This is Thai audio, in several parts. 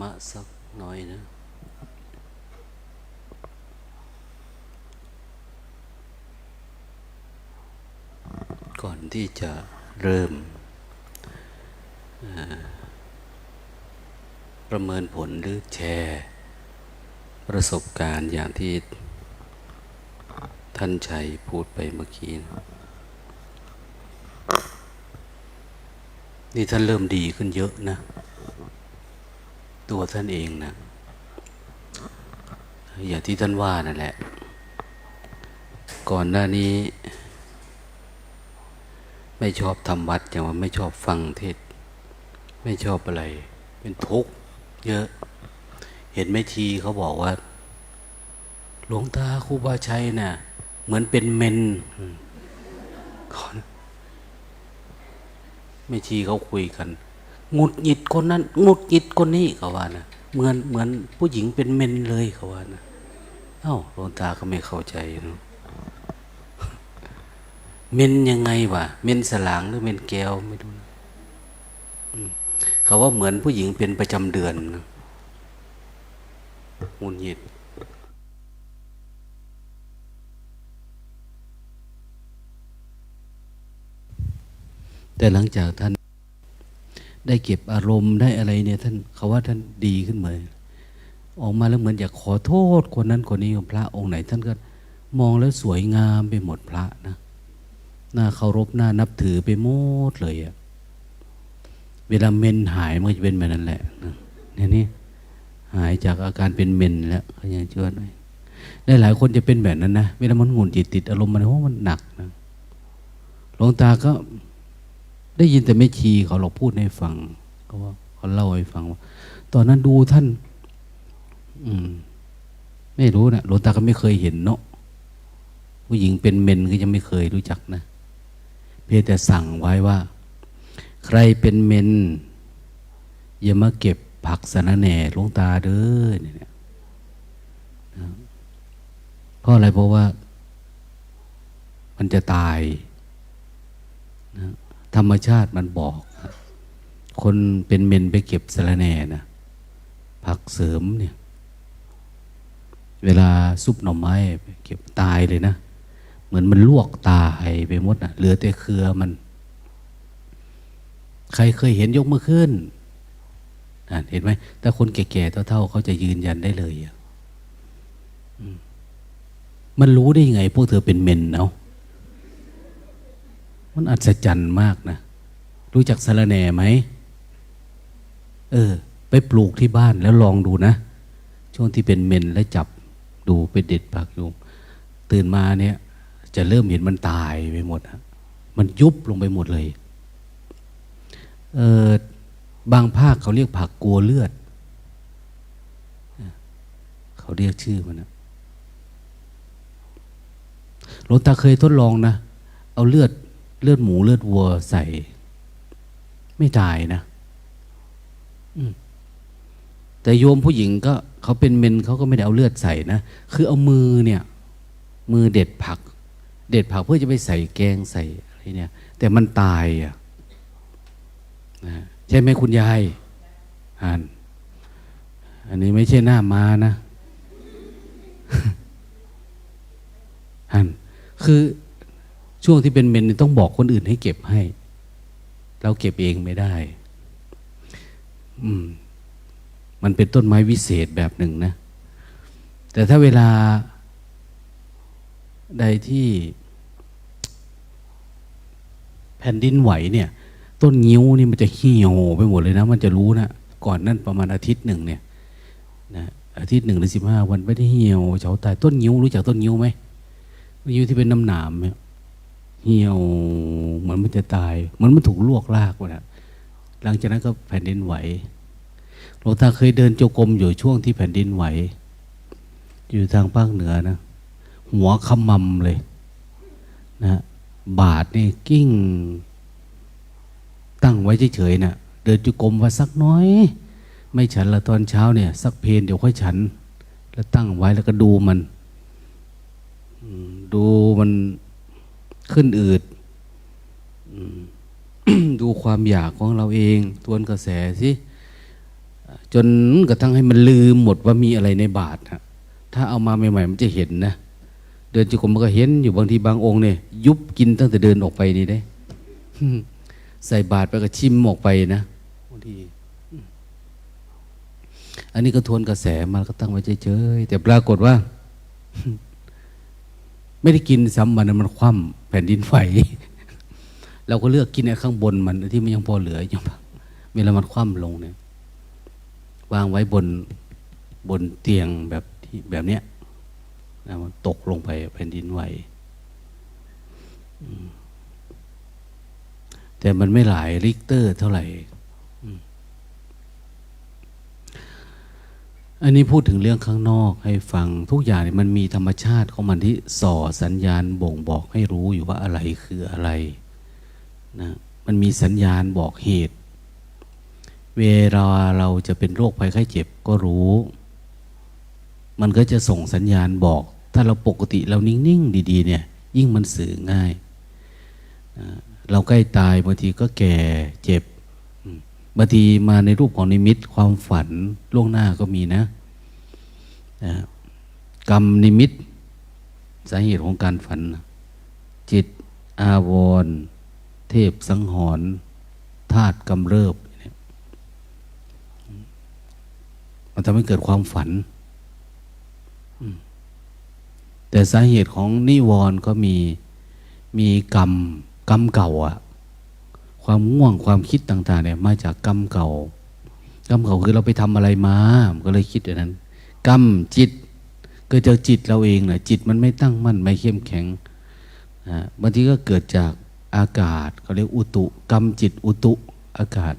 มะสักหน่อยนะ ก่อนที่จะเริ่ม ประเมินผลหรือแชร์ ประสบการณ์อย่างที่ท่านชัยพูดไปเมื่อกี้นะนี่ท่านเริ่มดีขึ้นเยอะนะ ตัวท่านเองนะอย่างที่ท่านว่านั่นแหละ ก่อนหน้านี้ ไม่ชอบทำวัดอย่างว่าไม่ชอบฟังเทศ ไม่ชอบอะไร เป็นทุกข์เยอะ เห็นแม่ชีเขาบอกว่า หลวงตาครูบาชัยน่ะ เหมือนเป็นเมนอืมขอแม่ชีเขาคุยกัน หงุดหงิดคนนั้นหงุดหงิดคนนี้เขาว่านะเหมือนเหมือนผู้หญิงเป็นเมนเลยเขาว่านะเอ้าหลวงตาก็ไม่เข้าใจเนาะเมนยังไงวะเมนสลางหรือเมนแก้วไม่รู้นะเขาว่าเหมือนผู้หญิงเป็นประจำเดือนนะหงุนหงิดแต่หลังจากท่าน ได้เก็บอารมณ์ได้อะไรเนี่ยท่านเขาว่าท่านดีขึ้นเหมือนออกมาแล้วเหมือนอยากขอโทษคนนั้นคนนี้ของพระองค์ไหน ท่านก็มองแล้วสวยงามไปหมดพระนะน่าเคารพน่านับถือไปหมดเลยอะเวลาเมนหายมันก็จะเป็นแบบนั้นแหละเนี่ยนี่หายจากอาการเป็นเมนแล้วเขายังเชื่อหน่อยได้หลายคนจะเป็นแบบนั้นนะเวลามันหงุดหงิดติดอารมณ์มันโอ้มันหนักนะหลวงตาก็ ได้ยินแต่ไม่ชีเขาหรอกพูดให้ฟังเขาว่าเขาเล่าให้ฟังว่าตอนนั้นดูท่าน อืม ไม่รู้นะหลวงตาก็ไม่เคยเห็นเนาะผู้หญิงเป็นเมนก็ยังไม่เคยรู้จักนะ เพียงแต่สั่งไว้ว่า ใครเป็นเมนอย่ามาเก็บผักสะนะแหน่ลงตาเด้อเนี่ยเพราะอะไรเพราะว่า มันจะตายนะ ธรรมชาติมันบอก คนเป็นเมนไปเก็บสะระแหน่นะผักเสริมเนี่ย เวลาซุปหน่อไม้เก็บตายเลยนะ เหมือนมันลวกตายไปหมดนะเหลือแต่เครือมัน ใครเคยเห็นยกมือขึ้นเห็นไหมถ้าคนแก่ๆเท่าๆเขาจะยืนยันได้เลยอะมมันรู้ได้ยังไง พวกเธอเป็นเมนเนาะ มันอัศจรรย์มากนะ รู้จักสะระแหน่ไหม เออ ไปปลูกที่บ้านแล้วลองดูนะ ช่วงที่เป็นเมนแล้วจับดูไปเด็ดผักยู่ตื่นมาเนี่ย จะเริ่มเห็นมันตายไปหมดฮะมันยุบลงไปหมดเลย เออบางภาคเขาเรียกผักกลัวเลือด เขาเรียกชื่อมันนะหลวงตาเคยทดลองนะ เอาเลือด เลือดหมูเลือดวัวใส่ ไม่ตายนะแต่โยมผู้หญิงก็เขาเป็นเมนเขาก็ไม่ได้เอาเลือดใส่นะคือเอามือเนี่ย มือเด็ดผัก เด็ดผักเพื่อจะไปใส่แกงใส่อะไรเนี่ย แต่มันตายอะนะใช่ไหมคุณยายอ่านอันนี้ไม่ใช่หน้ามานะอันคือ ช่วงที่เป็นเมนนี่ต้องบอกคนอื่นให้เก็บให้ เราเก็บเองไม่ได้ อืม มันเป็นต้นไม้วิเศษแบบหนึ่งนะ แต่ถ้าเวลาใดที่แผ่นดินไหวเนี่ย ต้นงิ้วนี่มันจะเหี่ยวไปหมดเลยนะ มันจะรู้นะก่อนนั่นประมาณอาทิตย์หนึ่งเนี่ยนะอาทิตย์หนึ่งหรือสิบห้าวันไม่ได้เหี่ยวเฉาตายต้นงิ้วรู้จักต้นงิ้วไหมงิ้วที่เป็นน้ำหนามเนี่ย เหี่ยวเหมือนมันจะตายเหมือนมันถูกลวกลากไปนะหลังจากนั้นก็แผ่นดินไหวหลวงตาเคยเดินโจกรมอยู่ช่วงที่แผ่นดินไหว อยู่ทางภาคเหนือนะ หัวขมำเลย นะบาทนี่กิ้ง ตั้งไว้เฉยๆนะ่ะ เดินจุกรมว่าสักน้อย ไม่ฉันละตอนเช้าเนี่ย สักเพนเดี๋ยวค่อยฉัน แล้วตั้งไว้แล้วก็ดูมันดูมัน ขึ้นอืดดูความอยากของเราเองทวนกระแสสิจนกระทั่งให้มันลืมหมดว่ามีอะไรในบาทฮะถ้าเอามาใหม่ๆมันจะเห็นนะ เดินจุกมมันก็เห็นอยู่บางทีบางองค์เนี่ยยุบกินตั้งแต่เดินออกไปนี่ได้ใส่บาตรไปก็ชิมออกไปนะบางทีอันนี้ก็ทวนกระแสมาก็ตั้งไว้เฉยๆแต่ปรากฏว่า ไม่ได้กินซ้ำมันมันคว่ำแผ่นดินไหวเราก็เลือกกินไอ้ข้างบนมันที่มันยังพอเหลืออยู่เวลามันคว่ำลงเนี่ย วางไว้บนบนเตียงแบบที่แบบเนี้ยนะมันตกลงไปแผ่นดินไหวแต่มันไม่หลายริกเตอร์เท่าไหร่อืม อันนี้พูดถึงเรื่องข้างนอกให้ฟังทุกอย่างนี่มันมีธรรมชาติของมันที่ส่อสัญญาณบ่งบอกให้รู้อยู่ว่าอะไรคืออะไรนะมันมีสัญญาณบอกเหตุ เวลาเราจะเป็นโรคภัยไข้เจ็บก็รู้ มันก็จะส่งสัญญาณบอก ถ้าเราปกติเรานิ่งๆดีๆเนี่ย ยิ่งมันสื่อง่ายนะเราใกล้ตายบางทีก็แก่เจ็บบางทีมาในรูปของนิมิตความฝันล่วงหน้าก็มีนะ นะกรรมนิมิต สาเหตุของการฝัน จิตอาวร เทพสังหรณ์ธาตุกำเริบมันทำให้เกิดความฝัน แต่สาเหตุของนิวรณ์ก็มีมีกรรมกรรมเก่าอะความง่วงความคิดต่าง ๆ เนี่ย มาจากกรรมเก่ากรรมเก่าคือเราไปทำอะไรมามก็เลยคิดอย่างนั้น กรรมจิตเกิดจากจิตเราเองนะจิตมันไม่ตั้งมั่นไม่เข้มแข็งบางทีก็เกิดจากอากาศเขาเรียกอุตุ กรรมจิตอุตุอากาศ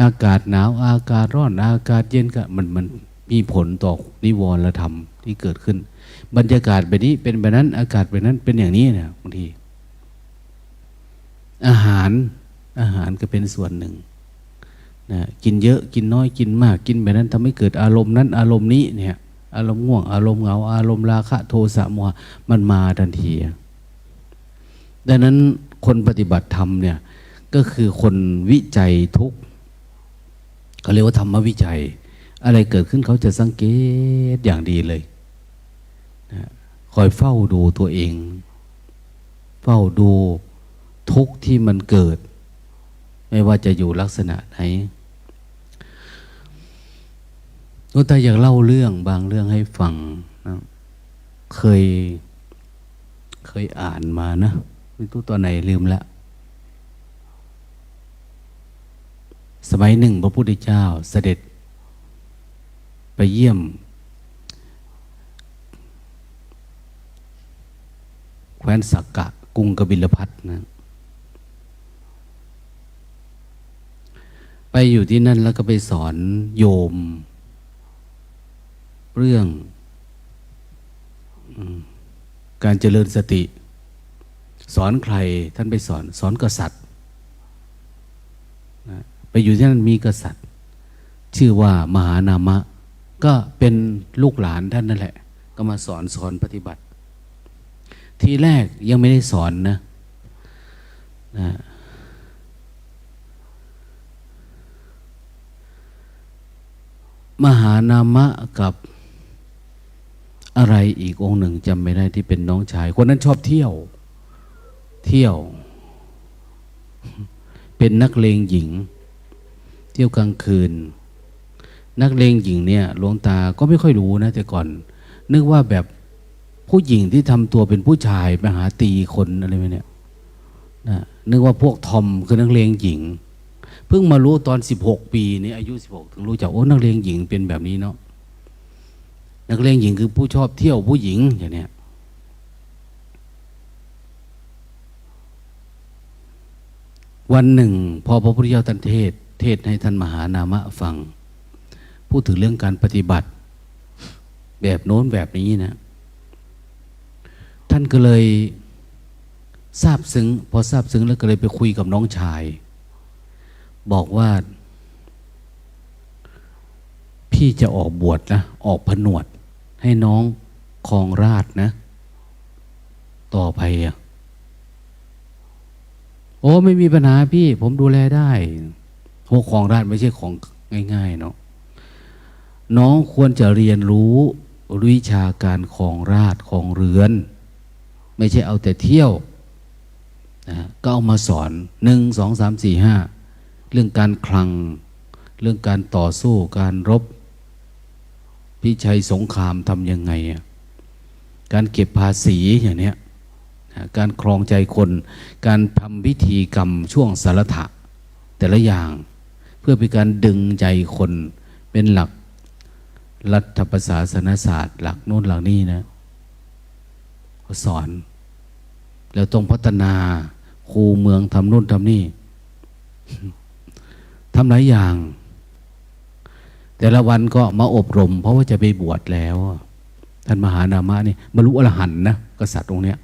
อากาศหนาวอากาศร้อนอากาศเย็นก็มันมันมีผลต่อนิวรณธรรมที่เกิดขึ้น บรรยากาศแบบนี้เป็นแบบนั้น อากาศแบบนั้นเป็นอย่างนี้เนี่ยบางที อาหารอาหารก็เป็นส่วนหนึ่ง นะกินเยอะกินน้อยกินมากกินแบบนั้นทำให้เกิดอารมณ์นั้นอารมณ์นี้เนี่ย อารมณ์ง่วง อารมณ์เหงา อารมณ์ราคะโทสะโมหะมันมาทันทีดังนั้นคนปฏิบัติธรรมเนี่ยก็คือคนวิจัยทุกข์เขาเรียกว่าธรรมวิจัย อะไรเกิดขึ้นเขาจะสังเกตอย่างดีเลยนะคอยเฝ้าดูตัวเอง เฝ้าดูทุกที่มันเกิด ไม่ว่าจะอยู่ลักษณะไหน หลวงตาอยากเล่าเรื่องบางเรื่องให้ฟังนะเคยเคยอ่านมานะไม่รู้ตัวไหนลืมล้วสมัยหนึ่งพระพุทธเจ้าเสด็จไปเยี่ยม แคว้นสักกะกรุงกบิลพัทนะ ไปอยู่ที่นั่นแล้วก็ไปสอนโยม เรื่องอการเจริญสติ สอนใครท่านไปสอน สอนกษัตริย์ไปอยู่ที่นั่นมีกษัตริย์ ชื่อว่ามหานามะ ก็เป็นลูกหลานท่านนั่นแหละ ก็มาสอนสอนปฏิบัติ ทีแรกยังไม่ได้สอนนะนะมหานามะกับ อะไรอีกองค์หนึ่งจำไม่ได้ที่เป็นน้องชาย คนนั้นชอบเที่ยว เที่ยว เป็นนักเลงหญิง เที่ยวกลางคืน นักเลงหญิงเนี่ยหลวงตาก็ไม่ค่อยรู้นะ แต่ก่อน นึกว่าแบบผู้หญิงที่ทำตัวเป็นผู้ชายไปหาตีคนอะไรไปเนี่ยนะนึกว่าพวกทอมคือนักเลงหญิง เพิ่งมารู้ตอนสิบหกปีนี้อายุสิบหกถึงรู้จักโอ้นักเลงหญิงเป็นแบบนี้เนาะ นักเลงหญิงคือผู้ชอบเที่ยวผู้หญิงอย่างเนี้ยวันหนึ่ง พอพระพุทธเจ้าท่านเทศ เทศให้ท่านมหานามะฟัง พูดถึงเรื่องการปฏิบัติ แบบโน้นแบบนี้นะ ท่านก็เลยทราบซึ้งพอทราบซึ้งแล้วก็เลยไปคุยกับน้องชาย บอกว่า พี่จะออกบวชนะ ออกผนวด ให้น้องคองราชนะ ต่อไปอะโอ้ไม่มีปัญหาพี่ ผมดูแลได้โอ้ของราชไม่ใช่ของง่าย ๆ เนาะน้องควรจะเรียนรู้วิชาการของราชของเรือน ไม่ใช่เอาแต่เที่ยวนะก็เอามาสอนหนึ่งสองสามสี่ห้าเรื่องการคลัง เรื่องการต่อสู้การรบ พิชัยสงครามทำยังไงอะการเก็บภาษีอย่างเนี้ยการครองใจคน การทำพิธีกรรมช่วงสารถะ แต่ละอย่าง เพื่อเป็นการดึงใจคนเป็นหลักรัฐประศาสนศาสตร์ หลักโน้นหลักนี้นะเขาสอน แล้วต้องพัฒนาครูเมืองทำโน่นทำนี่ทำหลายอย่าง แต่ละวันก็มาอบรม เพราะว่าจะไปบวชแล้ว ท่านมหานามะนี่บรรลุอรหันต์นะกษัตริย์องค์เนี้ย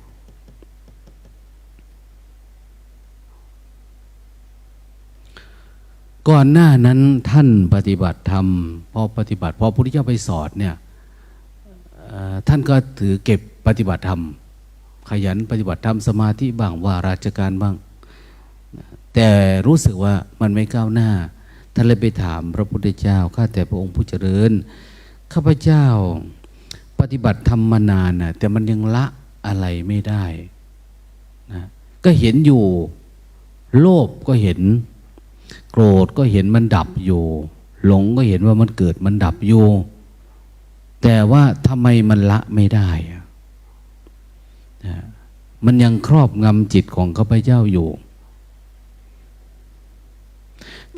ก่อนหน้านั้นท่านปฏิบัติธรรมพอปฏิบัติพอพระพุทธเจ้าไปสอนเนี่ยท่านก็ถือเก็บปฏิบัติธรรม ขยันปฏิบัติธรรมสมาธิบ้างว่าราชการบ้าง แต่รู้สึกว่ามันไม่ก้าวหน้า ท่านเลยไปถามพระพุทธเจ้าข้าแต่พระองค์ผู้เจริญ ข้าพเจ้าปฏิบัติธรรมมานานนะแต่มันยังละอะไรไม่ได้นะก็เห็นอยู่ โลภก็เห็น โกรธก็เห็นมันดับอยู่ หลงก็เห็นว่ามันเกิดมันดับอยู่ แต่ว่าทำไมมันละไม่ได้อะนะมันยังครอบงำจิตของข้าพเจ้าอยู่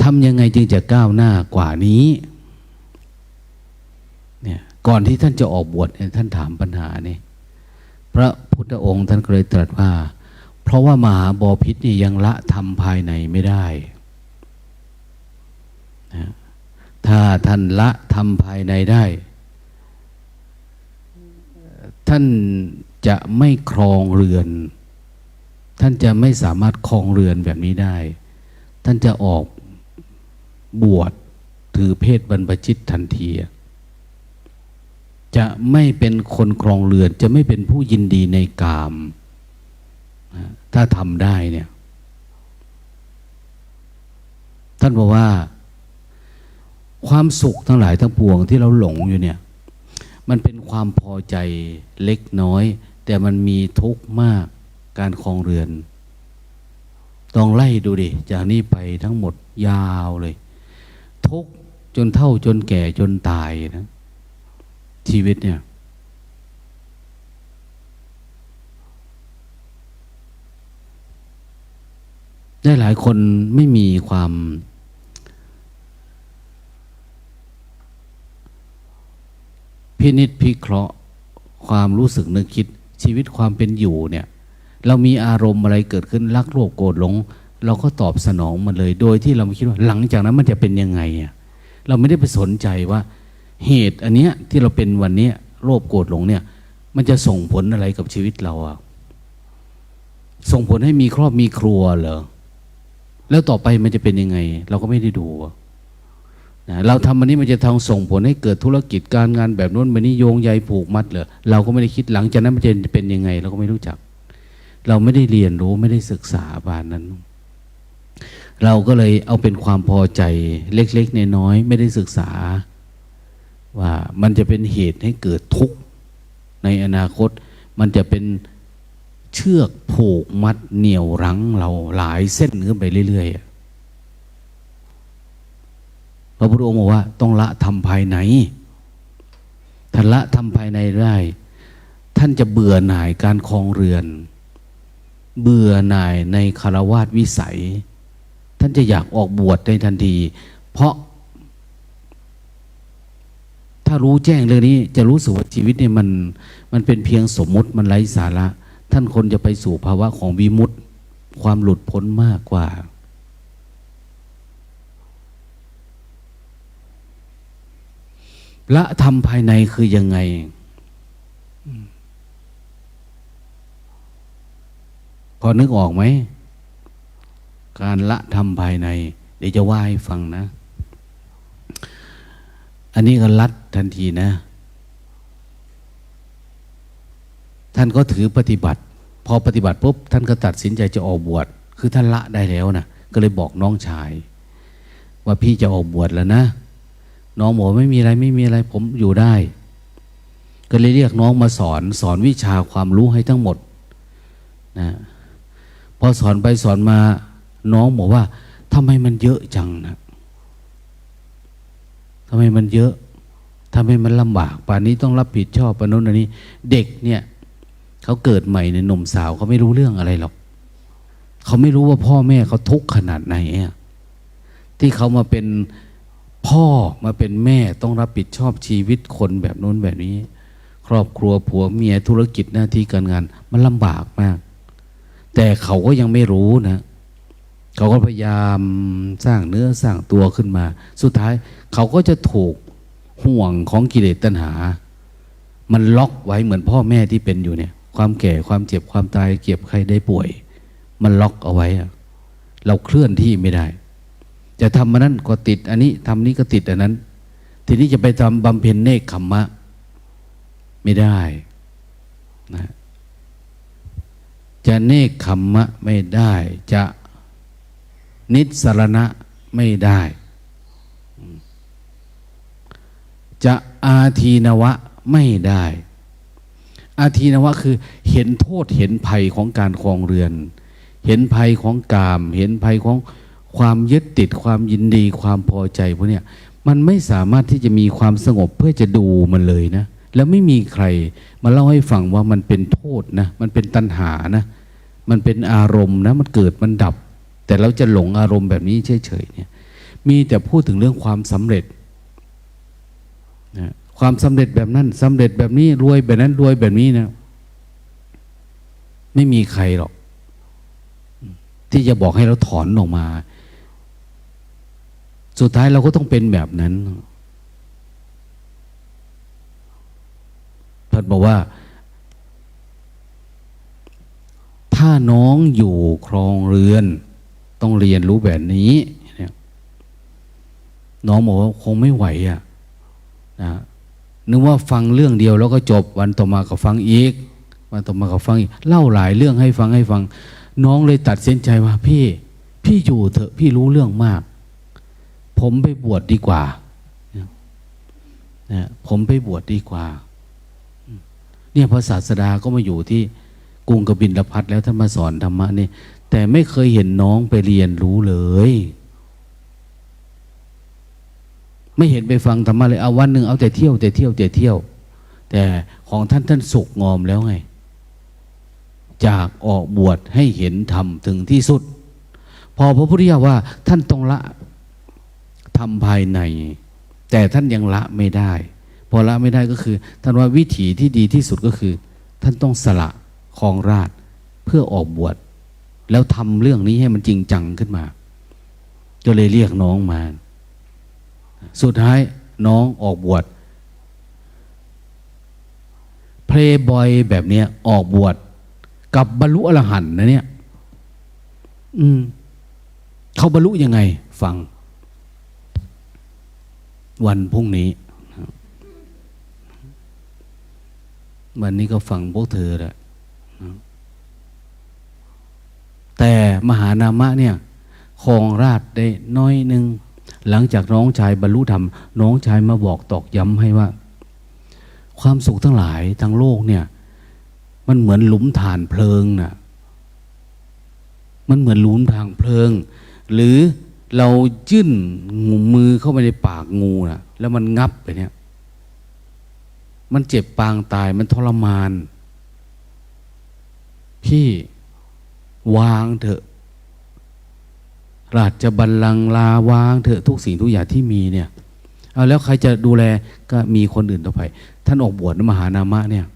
ทำยังไงจึงจะก้าวหน้ากว่านี้เนี่ยก่อนที่ท่านจะออกบวชเนี่ยท่านถามปัญหานี่พระพุทธองค์ท่านก็เลยตรัสว่า เพราะว่ามหาบอพิษนี่ยังละทำภายในไม่ได้นะถ้าท่านละทำภายในได้ ท่านจะไม่ครองเรือน ท่านจะไม่สามารถครองเรือนแบบนี้ได้ ท่านจะออก บวชถือเพศบรรพชิตทันทีจะไม่เป็นคนครองเรือน จะไม่เป็นผู้ยินดีในกาม ถ้าทำได้เนี่ย ท่านบอกว่า ความสุขทั้งหลายทั้งปวงที่เราหลงอยู่เนี่ย มันเป็นความพอใจเล็กน้อย แต่มันมีทุกข์มากการครองเรือน ต้องไล่ดูดิ จากนี้ไปทั้งหมดยาวเลย ทุกข์จนเท่าจนแก่จนตายนะ ชีวิตเนี่ย ได้หลายคนไม่มีความพินิษพิเคราะห์ความรู้สึกนึกคิดชีวิตความเป็นอยู่เนี่ย เรามีอารมณ์อะไรเกิดขึ้นรักโลภโกรธหลง เราก็ตอบสนองมันเลย โดยที่เราไม่คิดว่าหลังจากนั้นมันจะเป็นยังไงอะเราไม่ได้ไปสนใจว่า เหตุอันเนี้ยที่เราเป็นวันเนี้ยโลภโกรธหลงเนี่ย มันจะส่งผลอะไรกับชีวิตเราอะส่งผลให้มีครอบมีครัวเหรอแล้วต่อไปมันจะเป็นยังไง เราก็ไม่ได้ดูนะเราทำอันนี้มันจะทางส่งผลให้เกิดธุรกิจการงานแบบนู้นแบบนี้โยงใยผูกมัดเหรอเราก็ไม่ได้คิดหลังจากนั้นมันจะเป็นยังไง เราก็ไม่รู้จัก เราไม่ได้เรียนรู้ไม่ได้ศึกษาบานนั้น เราก็เลยเอาเป็นความพอใจเล็กๆนน้อยๆไม่ได้ศึกษา ว่ามันจะเป็นเหตุให้เกิดทุกข์ในอนาคต มันจะเป็นเชือกผูกมัดเหนี่ยวรั้งเราหลายเส้นขึ้นไปเรื่อยๆพระพุทธองค์บอกว่า ต้องละทำภายในท่านละทำภายในได้ ท่านจะเบื่อหน่ายการคลองเรือน เบื่อหน่ายในคารวาสวิสัย ท่านจะอยากออกบวชในทันที เพราะ ถ้ารู้แจ้งเรื่องนี้ จะรู้สึกว่าชีวิตเนี่ยมันมันเป็นเพียงสมมุติมันไร้สาระ ท่านคนจะไปสู่ภาวะของวิมุตติความหลุดพ้นมากกว่า ละธรรมภายในคือยังไงพอนึกออกไหม การละธรรมภายใน เดี๋ยวจะว่าให้ฟังนะ อันนี้ก็ลัดทันทีนะ ท่านก็ถือปฏิบัติ พอปฏิบัติปุ๊บท่านก็ตัดสินใจจะออกบวชคือท่านละได้แล้วนะก็เลยบอกน้องชาย ว่าพี่จะออกบวชแล้วนะน้องบอกไม่มีอะไรไม่มีอะไรผมอยู่ได้ ก็เลยเรียกน้องมาสอนสอนวิชาความรู้ให้ทั้งหมดนะพอสอนไปสอนมา น้องบอกว่าทำไมมันเยอะจังนะทำไมมันเยอะทำไมมันลำบากป่านนี้ต้องรับผิดชอบปนนู้นอันนี้ เด็กเนี่ยเขาเกิดใหม่ในหนุ่มสาวเขาไม่รู้เรื่องอะไรหรอกเขาไม่รู้ว่าพ่อแม่เขาทุกข์ขนาดไหนที่เขามาเป็นพ่อมาเป็นแม่ต้องรับผิดชอบชีวิตคนแบบนู้นแบบนี้ ครอบครัวผัวเมียธุรกิจหน้าที่การงาน มันลำบากมาก แต่เขาก็ยังไม่รู้นะ เขาก็พยายามสร้างเนื้อสร้างตัวขึ้นมา สุดท้ายเขาก็จะถูกห่วงของกิเลสตัณหา มันล็อกไว้เหมือนพ่อแม่ที่เป็นอยู่เนี่ย ความแก่ความเจ็บความตายเก็บใครได้ป่วย มันล็อกเอาไว้อะเราเคลื่อนที่ไม่ได้ จะทำมันนั้นก็ติดอันนี้ทำนี้ก็ติดอันนั้น ทีนี้จะไปทำบำเพ็ญเนคขมมะ ไม่ได้นะจะเนคขมมะไม่ได้ จะ นิสรณะไม่ได้ จะอาทีนวะไม่ได้ อาทีนวะคือเห็นโทษเห็นภัยของการครองเรือน เห็นภัยของกาม เห็นภัยของความยึดติดความยินดีความพอใจพวกเนี้ยมันไม่สามารถที่จะมีความสงบเพื่อจะดูมันเลยนะ แล้วไม่มีใครมาเล่าให้ฟังว่ามันเป็นโทษนะ มันเป็นตัณหานะ มันเป็นอารมณ์นะ มันเกิดมันดับ แต่เราจะหลงอารมณ์แบบนี้เฉยๆเนี่ย มีแต่พูดถึงเรื่องความสำเร็จนะความสำเร็จแบบนั้นสำเร็จแบบนี้รวยแบบนั้นรวยแบบนี้นะ ไม่มีใครหรอก ที่จะบอกให้เราถอนออกมา สุดท้ายเราก็ต้องเป็นแบบนั้นพัดบอกว่า ถ้าน้องอยู่ครองเรือน ต้องเรียนรู้แบบนี้เนี่ยน้องบอกว่าคงไม่ไหวอะ่ะนะนึกว่าฟังเรื่องเดียวแล้วก็จบวันต่อมาก็ฟังอีก วันต่อมาก็ฟังอีก เล่าหลายเรื่องให้ฟังให้ฟัง น้องเลยตัดสินใจว่า พี่ พี่อยู่เถอะพี่รู้เรื่องมาก ผมไปบวชดดีกว่านะผมไปบวชดดีกว่า เนี่ยพระศาสดาก็มาอยู่ที่กรุงกบินลพัทแล้วท่านมาสอนธรรมะนี่ แต่ไม่เคยเห็นน้องไปเรียนรู้เลย ไม่เห็นไปฟังธรรมะเลยเอาวันหนึ่งเอาแต่เที่ยวแต่เที่ยวแต่เที่ยว แต่ของท่านท่านสุกงอมแล้วไง จากออกบวชให้เห็นธรรมถึงที่สุด พอพระพุทธเจ้าว่า ท่านต้องละทำภายใน แต่ท่านยังละไม่ได้ พอละไม่ได้ก็คือ ท่านว่าวิถีที่ดีที่สุดก็คือ ท่านต้องสละครองราชเพื่อออกบวช แล้วทำเรื่องนี้ให้มันจริงจังขึ้นมา ก็เลยเรียกน้องมา สุดท้ายน้องออกบวชเพลย์บอยแบบเนี้ยออกบวชกับบรรลุอรหันต์นะเนี่ย อืม เขาบรรลุยังไง ฟัง วันพรุ่งนี้ วันนี้ก็ฟังพวกเธอแหละ แต่มหานามะเนี่ยครองราชได้น้อยหนึ่ง หลังจากน้องชายบรรลุธรรม น้องชายมาบอกตอกย้ำให้ว่า ความสุขทั้งหลายทั้งโลกเนี่ย มันเหมือนหลุมฐานเพลิงน่ะมันเหมือนหลุมทางเพลิง หรือเรายื่นงูมือเข้าไปในปากงูน่ะ แล้วมันงับไปเนี่ย มันเจ็บปางตายมันทรมาน พี่ วางเถอะ ราชบัลลังก์ลาวางเถอะทุกสิ่งทุกอย่างที่มีเนี่ยเอาแล้วใครจะดูแลก็มีคนอื่นต่อไป ท่านออกบวชมหานามะเนี่ย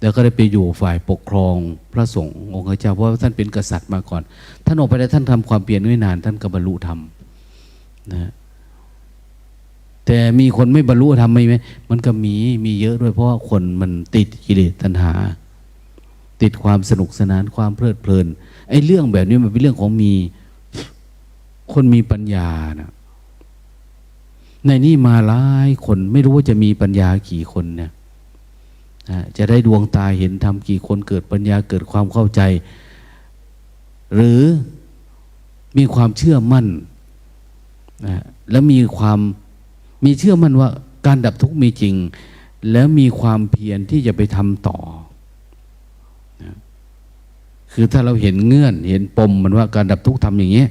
แล้วก็ได้ไปอยู่ฝ่ายปกครองพระสงฆ์องค์เจ้าเพราะท่านเป็นกษัตริย์มาก่อน ท่านออกไปแล้วท่านทำความเปลี่ยนไม่นาน ท่านก็บรรลุธรรมนะแต่มีคนไม่บรรลุธรรมไหมมันก็มีมีเยอะด้วยเพราะว่าคนมันติดกิเลสตัณหา ติดความสนุกสนานความเพลิดเพลินไอ้เรื่องแบบนี้มันเป็นเรื่องของมีคนมีปัญญานะในนี่มาหลายคนไม่รู้ว่าจะมีปัญญากี่คนเนี่ยจะได้ดวงตาเห็นธรรมกี่คนเกิดปัญญาเกิดความเข้าใจ หรือมีความเชื่อมั่นนะแล้วมีความมีเชื่อมั่นว่าการดับทุกข์มีจริง แล้วมีความเพียรที่จะไปทำต่อ คือถ้าเราเห็นเงื่อนเห็นปมมันว่าการดับทุกข์ทำอย่างเงี้ย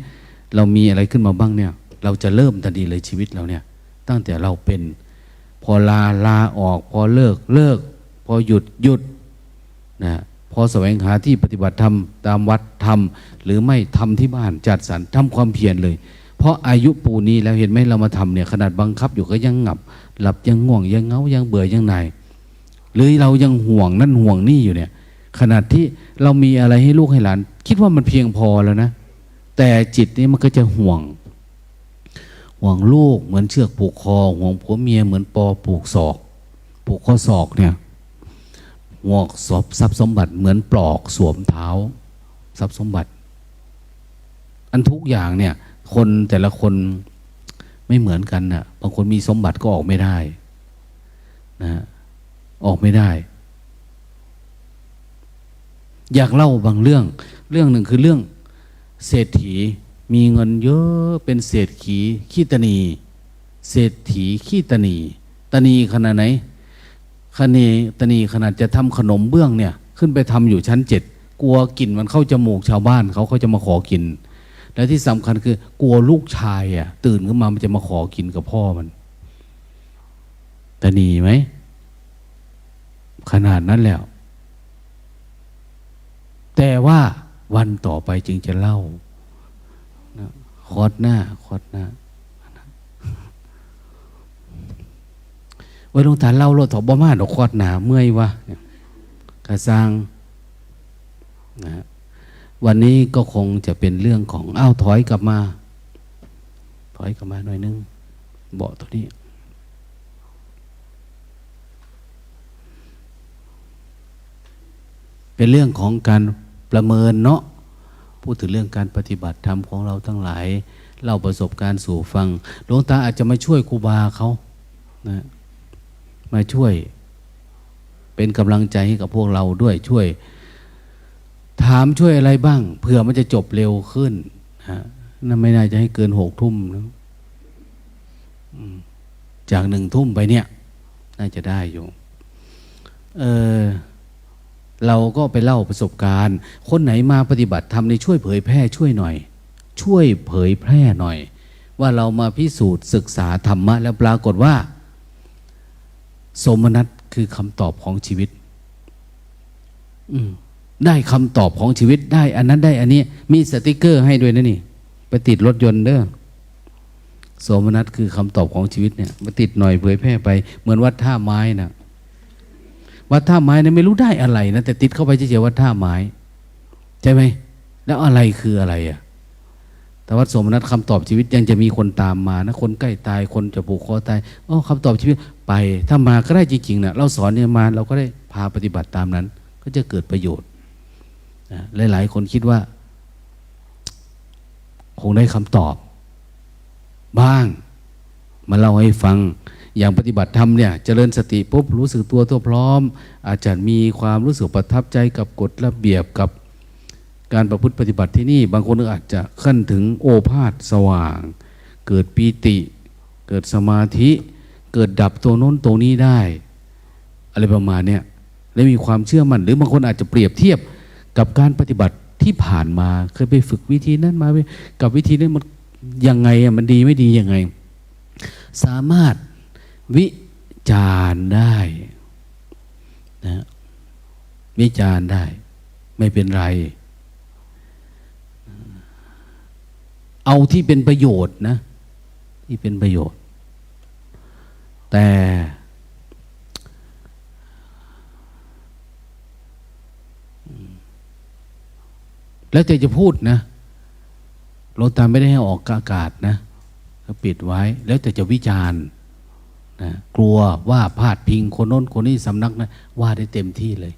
เรามีอะไรขึ้นมาบ้างเนี่ย เราจะเริ่มทันทีเลยชีวิตเราเนี่ย ตั้งแต่เราเป็น พอลาลาออก พอเลิกเลิก พอหยุดหยุดนะพอแสวงหาที่ปฏิบัติธรรมตามวัดทำหรือไม่ทำที่บ้านจัดสรรทำความเพียรเลย เพราะอายุปูนี้แล้วเห็นไหมเรามาทำเนี่ยขนาดบังคับอยู่ก็ยังงับ หลับยังง่วงยังเงายังเบื่อยังไหนหรือเรายังห่วงนั่นห่วงนี่อยู่เนี่ย ขนาดที่เรามีอะไรให้ลูกให้หลาน คิดว่ามันเพียงพอแล้วนะ แต่จิตนี่มันก็จะห่วง ห่วงลูกเหมือนเชือกผูกคอ ห่วงผัวเมียเหมือนปอผูกศอก ผูกข้อศอกเนี่ยห่วงศพทรัพย์สมบัติเหมือนปลอกสวมเท้า ทรัพย์สมบัติ อันทุกอย่างเนี่ย คนแต่ละคนไม่เหมือนกันนะบางคนมีสมบัติก็ออกไม่ได้ นะ ออกไม่ได้ อยากเล่าบางเรื่อง เรื่องหนึ่งคือเรื่อง เศรษฐีมีเงินเยอะเป็นเศรษฐีขี้ตนี เศรษฐีขี้ตนี ตนีขนาดไหนคเนตนีขนาดจะทำขนมเบื้องเนี่ย ขึ้นไปทำอยู่ชั้นเจ็ดกลัวกลิ่นมันเข้าจมูกชาวบ้านเขาเขาจะมาขอกิน และที่สำคัญคือกลัวลูกชายอะ ตื่นขึ้นมามันจะมาขอกินกับพ่อมันตนีไหมขนาดนั้นแล้ว แต่ว่าวันต่อไปจึงจะเล่านะคอดหน้าคอดหน้าไว้หลวงตาเล่ารถถอบบ้าดอกคอดหนาเมื่อยวะกระซังนะฮะวันนี้ก็คงจะเป็นเรื่องของอ้าวถอยกลับมา ถอยกลับมาหน่อยนึงเบาะตัวนี้เป็นเรื่องของการ ประเมินเนาะพูดถึงเรื่องการปฏิบัติธรรมของเราทั้งหลายเล่าประสบการณ์สู่ฟังหลวงตาอาจจะมาช่วยครูบาเขานะมาช่วย เป็นกำลังใจให้กับพวกเราด้วยช่วย ถามช่วยอะไรบ้างเผื่อมันจะจบเร็วขึ้นฮะนั่นไม่น่าจะให้เกินหกทุ่มนะจากหนึ่งทุ่มไปเนี่ย น่าจะได้อยู่ เออ เราก็ไปเล่าประสบการณ์ คนไหนมาปฏิบัติธรรมในช่วยเผยแพร่ช่วยหน่อย ช่วยเผยแพร่หน่อย ว่าเรามาพิสูจน์ศึกษาธรรมะ แล้วปรากฏว่า สมนัตคือคำตอบของชีวิตได้คำตอบของชีวิตได้ อันนั้นได้ อันนี้ มีสติกเกอร์ให้ด้วยนะนี่ ไปติดรถยนต์เด้อสมนัตคือคำตอบของชีวิตเนี่ยมาติดหน่อยเผยแพร่ไป เหมือนวัดท่าไม้น่ะ วัดท่าไม้เนี่ยไม่รู้ได้อะไรนะแต่ติดเข้าไปเฉยๆวัดท่าไม้ใช่ไหมแล้วอะไรคืออะไรอะแต่วัดสมนัตคำตอบชีวิตยังจะมีคนตามมานะคนใกล้ตายคนจะผูกคอตายอ๋อคำตอบชีวิตไป ถ้ามาก็ได้จริงๆนะเราสอนเนี่ยมาเราก็ได้พาปฏิบัติตามนั้น ก็จะเกิดประโยชน์นะหลายๆคนคิดว่า คงได้คำตอบ บ้าง มาเล่าให้ฟัง อย่างปฏิบัติธรรมเนี่ยเจริญสติปุ๊บรู้สึกตัวตัวพร้อม อาจจะมีความรู้สึกประทับใจกับกฎระเบียบกับการประพฤติปฏิบัติที่นี่ บางคนอาจจะขั้นถึงโอภาษสว่าง เกิดปีติ เกิดสมาธิ เกิดดับตัวโน้นตัวนี้ได้ อะไรประมาณเนี้ยและมีความเชื่อมั่นหรือบางคนอาจจะเปรียบเทียบกับการปฏิบัติที่ผ่านมาเคยไปฝึกวิธีนั้นมากับวิธีนี้มันยังไงมันดีไม่ดียังไง สามารถ วิจารณ์ได้นะวิจารณ์ได้ ไม่เป็นไร เอาที่เป็นประโยชน์นะ ที่เป็นประโยชน์ แต่แล้วแต่จะพูดนะหลวงตาไม่ได้ให้ออกอากาศนะก็ปิดไว้ แล้วแต่จะวิจารณ์ กลัวว่าพาดพิงคนโน้นคนนี้สำนักนะว่าได้เต็มที่เลย